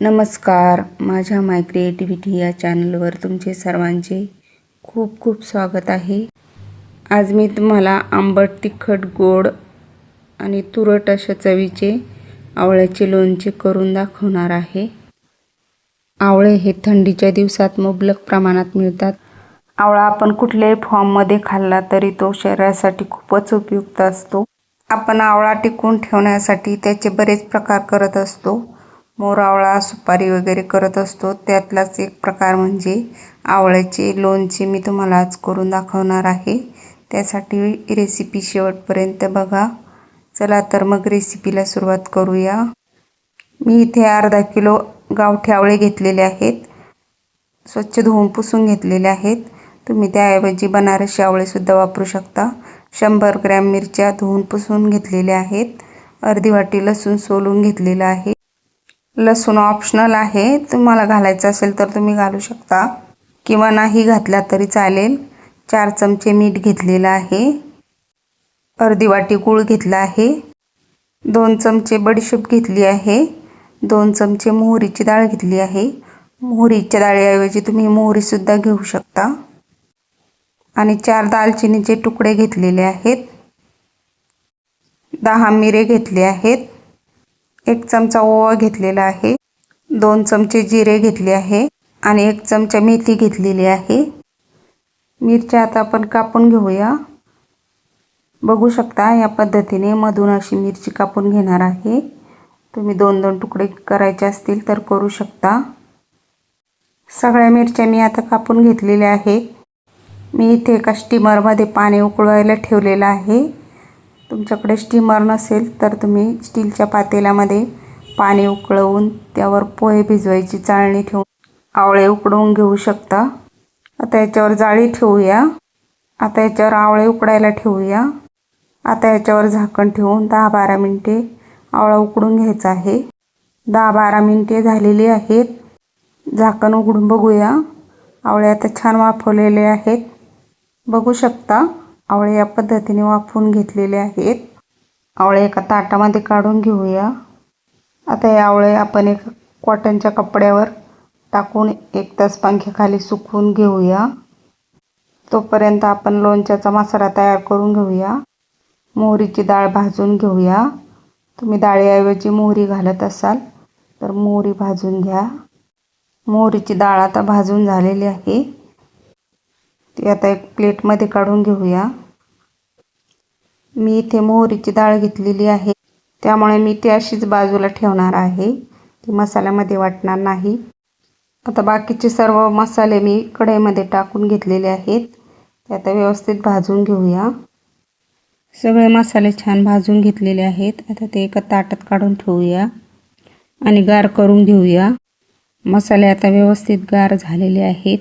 नमस्कार. माझ्या माय क्रिएटिव्हिटी या चॅनलवर तुमचे सर्वांचे खूप खूप स्वागत आहे. आज मी तुम्हाला आंबट तिखट गोड आणि तुरट अशा चवीचे आवळ्याचे लोणचे करून दाखवणार आहे. आवळे हे थंडीच्या दिवसात मुबलक प्रमाणात मिळतात. आवळा आपण कुठल्याही फॉर्ममध्ये खाल्ला तरी तो शरीरासाठी खूपच उपयुक्त असतो. आपण आवळा टिकवून ठेवण्यासाठी त्याचे बरेच प्रकार करत असतो. मोरावळा सुपारी वगैरे करत असतो. त्यातलाच एक प्रकार म्हणजे आवळ्याचे लोणचे मी तुम्हाला आज करून दाखवणार आहे. त्यासाठी रेसिपी शेवटपर्यंत बघा. चला तर मग रेसिपीला सुरुवात करूया. मी इथे अर्धा किलो गावठी आवळे घेतलेले आहेत. स्वच्छ धुवून पुसून घेतलेले आहेत. तुम्ही त्याऐवजी बनारसी आवळेसुद्धा वापरू शकता. शंभर ग्रॅम मिरच्या धुवून पुसून घेतलेल्या आहेत. अर्धी वाटी लसूण सोलून घेतलेलं आहे. लसूण ऑप्शनल आहे. तुम्हाला घालायचं असेल तर तुम्ही घालू शकता. किंवा नाही घातला तरी चालेल. चार चमचे मीठ घेतलेलं आहे. अर्धी वाटी गूळ घेतला आहे. दोन चमचे बडीशेप घेतली आहे. दोन चमचे मोहरीची डाळ घेतली आहे. मोहरीच्या डाळीऐवजी तुम्ही मोहरीसुद्धा घेऊ शकता. आणि चार दालचिनीचे तुकडे घेतलेले आहेत. दहा मिरे घेतले आहेत. एक चमचा ओवा घेतलेला आहे. दोन चमचे जिरे घेतले आहे आणि एक चमचा मेथी घेतलेली आहे. मिरच्या आता आपण कापून घेऊया. बघू शकता या पद्धतीने मधून अशी मिरची कापून घेणार आहे. तुम्ही दोन दोन तुकडे करायचे असतील तर करू शकता. सगळ्या मिरच्या मी आता कापून घेतलेल्या आहे मी इथे एका स्टीमरमध्ये पाणी उकळवायला ठेवलेलं आहे. तुमच्याकडे स्टीमर नसेल तर तुम्ही स्टीलच्या पातेल्यामध्ये पाणी उकळवून त्यावर पोहे भिजवायची चाळणी ठेवून आवळे उकडवून घेऊ शकता. आता याच्यावर जाळी ठेवूया. आता याच्यावर आवळे उकडायला ठेवूया. आता याच्यावर झाकण ठेवून दहा बारा मिनटे आवळा उकडून घ्यायचा आहे. दहा बारा मिनटे झालेली आहेत. झाकण उघडून बघूया. आवळे आता छान वाफवलेले आहेत. बघू शकता. आवळे या पद्धतीने वाफवून घेतलेले आहेत. आवळे एका ताटामध्ये काढून घेऊया. आता हे आवळे आपण एक कॉटनच्या कपड्यावर टाकून एक तास पंख्याखाली सुकवून घेऊया. तोपर्यंत आपण लोणच्याचा मसाला तयार करून घेऊया. मोहरीची डाळ भाजून घेऊया. तुम्ही डाळीऐवजी मोहरी घालत असाल तर मोहरी भाजून घ्या. मोहरीची डाळ आता भाजून झालेली आहे. ती आता एक प्लेटमध्ये काढून घेऊया. मी इथे मोहरीची डाळ घेतलेली आहे. त्यामुळे मी ती अशीच बाजूला ठेवणार आहे. ती मसाल्यामध्ये वाटणार नाही. आता बाकीचे सर्व मसाले मी कढईमध्ये टाकून घेतलेले आहेत. ते आता व्यवस्थित भाजून घेऊया. सगळे मसाले छान भाजून घेतलेले आहेत. आता ते एका ताटात काढून ठेवूया आणि गार करून घेऊया. मसाले आता व्यवस्थित गार झालेले आहेत.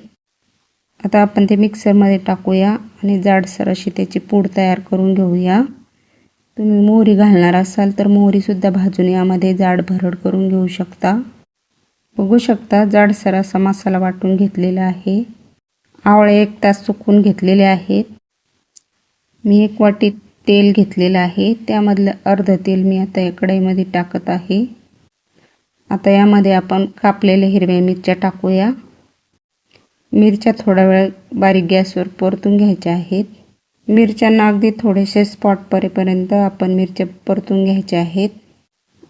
आता आपण ते मिक्सरमध्ये टाकूया आणि जाडसर अशी त्याची पूड तयार करून घेऊया. तुम्ही मोहरी घालणार असाल तर मोहरीसुद्धा भाजून यामध्ये जाड भरड करून घेऊ शकता. बघू शकता जाडसर असा मसाला वाटून घेतलेला आहे. आवळे एक तास सुकून घेतलेले आहेत. मी एक वाटी तेल घेतलेलं आहे. त्यामधलं अर्ध तेल मी आता या कढईमध्ये टाकत आहे. आता यामध्ये आपण कापलेल्या हिरव्या मिरच्या टाकूया. मिरच्या थोडा वेळ बारीक गॅसवर परतून घ्यायच्या आहेत. मिरच्यांना अगदी थोडेसे स्पॉट परेपर्यंत आपण मिरच्या परतून घ्यायच्या आहेत.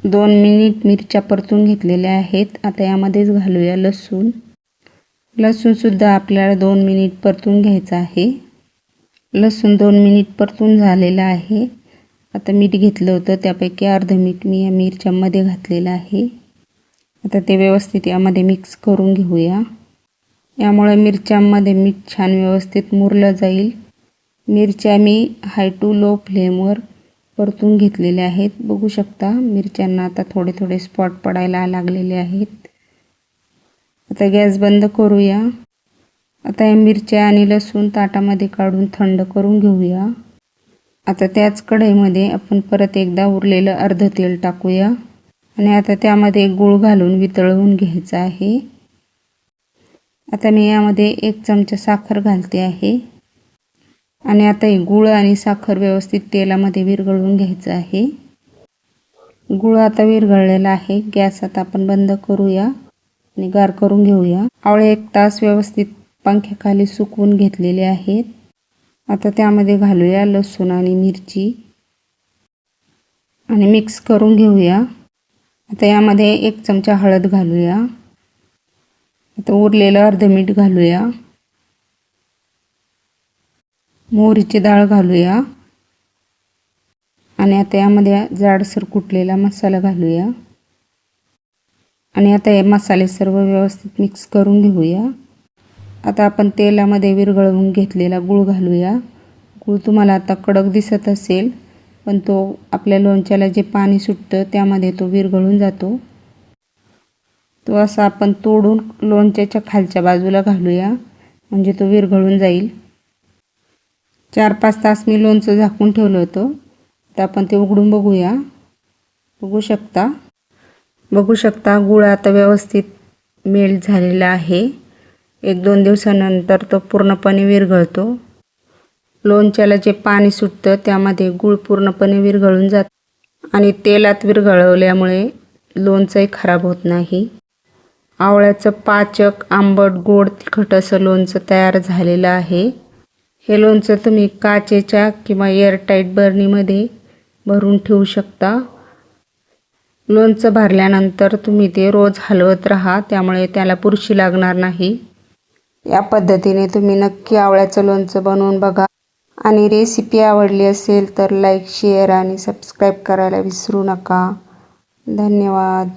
दोन मिनिट मिरच्या परतून घेतलेल्या आहेत. आता यामध्येच घालूया लसूण. लसूणसुद्धा आपल्याला दोन मिनिट परतून घ्यायचं आहे. लसूण दोन मिनिट परतून झालेलं आहे. आता मीठ घेतलं होतं त्यापैकी अर्ध मीठ मी या मिरच्यामध्ये घातलेलं आहे. आता ते व्यवस्थित यामध्ये मिक्स करून घेऊया. यामुळे मिरच्यांमध्ये मीठ छान व्यवस्थित मुरलं जाईल. मिरच्या मी हाय टू लो फ्लेमवर परतून घेतलेल्या आहेत. बघू शकता मिरच्यांना आता थोडे थोडे स्पॉट पडायला लागलेले आहेत. आता गॅस बंद करूया. आता या मिरच्या आणि लसूण ताटामध्ये काढून थंड करून घेऊया. आता त्याच कढईमध्ये आपण परत एकदा उरलेलं अर्ध तेल टाकूया. आणि आता त्यामध्ये गूळ घालून वितळवून घ्यायचं आहे. आता मी यामध्ये एक चमचा साखर घालते आहे. आणि आता हे गूळ आणि साखर व्यवस्थित तेलामध्ये विरघळून घ्यायचं आहे. गुळ आता विरघळलेला आहे. गॅस आता आपण बंद करूया आणि गार करून घेऊया. आवळे एक तास व्यवस्थित पंख्याखाली सुकवून घेतलेले आहेत. आता त्यामध्ये घालूया लसूण आणि मिरची. आणि मिक्स करून घेऊया. आता यामध्ये एक चमचा हळद घालूया. आता उरलेलं अर्ध मीठ घालूया. मोहरीची डाळ घालूया. आणि आता यामध्ये जाडसर कुटलेला मसाला घालूया. आणि आता हे मसाले सर्व व्यवस्थित मिक्स करून घेऊया. आता आपण तेलामध्ये विरघळवून घेतलेला गूळ घालूया. गूळ तुम्हाला आता कडक दिसत असेल पण तो आपल्या लोणच्याला जे पाणी सुटतं त्यामध्ये तो विरघळून जातो. तो असा आपण तोडून लोणच्याच्या खालच्या बाजूला घालूया. म्हणजे तो विरघळून जाईल. चार पाच तास मी लोणचं झाकून ठेवलं होतं. तर आपण ते उघडून बघूया. बघू शकता. बघू शकता गुळ आता व्यवस्थित मेल्ट झालेला आहे. एक दोन दिवसानंतर तो पूर्णपणे विरघळतो. लोणच्याला जे पाणी सुटतं त्यामध्ये गूळ पूर्णपणे विरघळून जात. आणि तेलात विरघळवल्यामुळे लोणचंही खराब होत नाही. आवळ्याचं पाचक आंबट गोड तिखट असं लोणचं तयार झालेलं आहे. हे लोणचं तुम्ही काचेच्या किंवा एअरटाईट बर्नीमध्ये भरून ठेवू शकता. लोणचं भरल्यानंतर तुम्ही ते रोज हलवत राहा त्यामुळे त्याला पुरशी लागणार नाही. या पद्धतीने तुम्ही नक्की आवळ्याचं लोणचं बनवून बघा. आणि रेसिपी आवडली असेल तर लाईक शेअर आणि सबस्क्राईब करायला विसरू नका. धन्यवाद.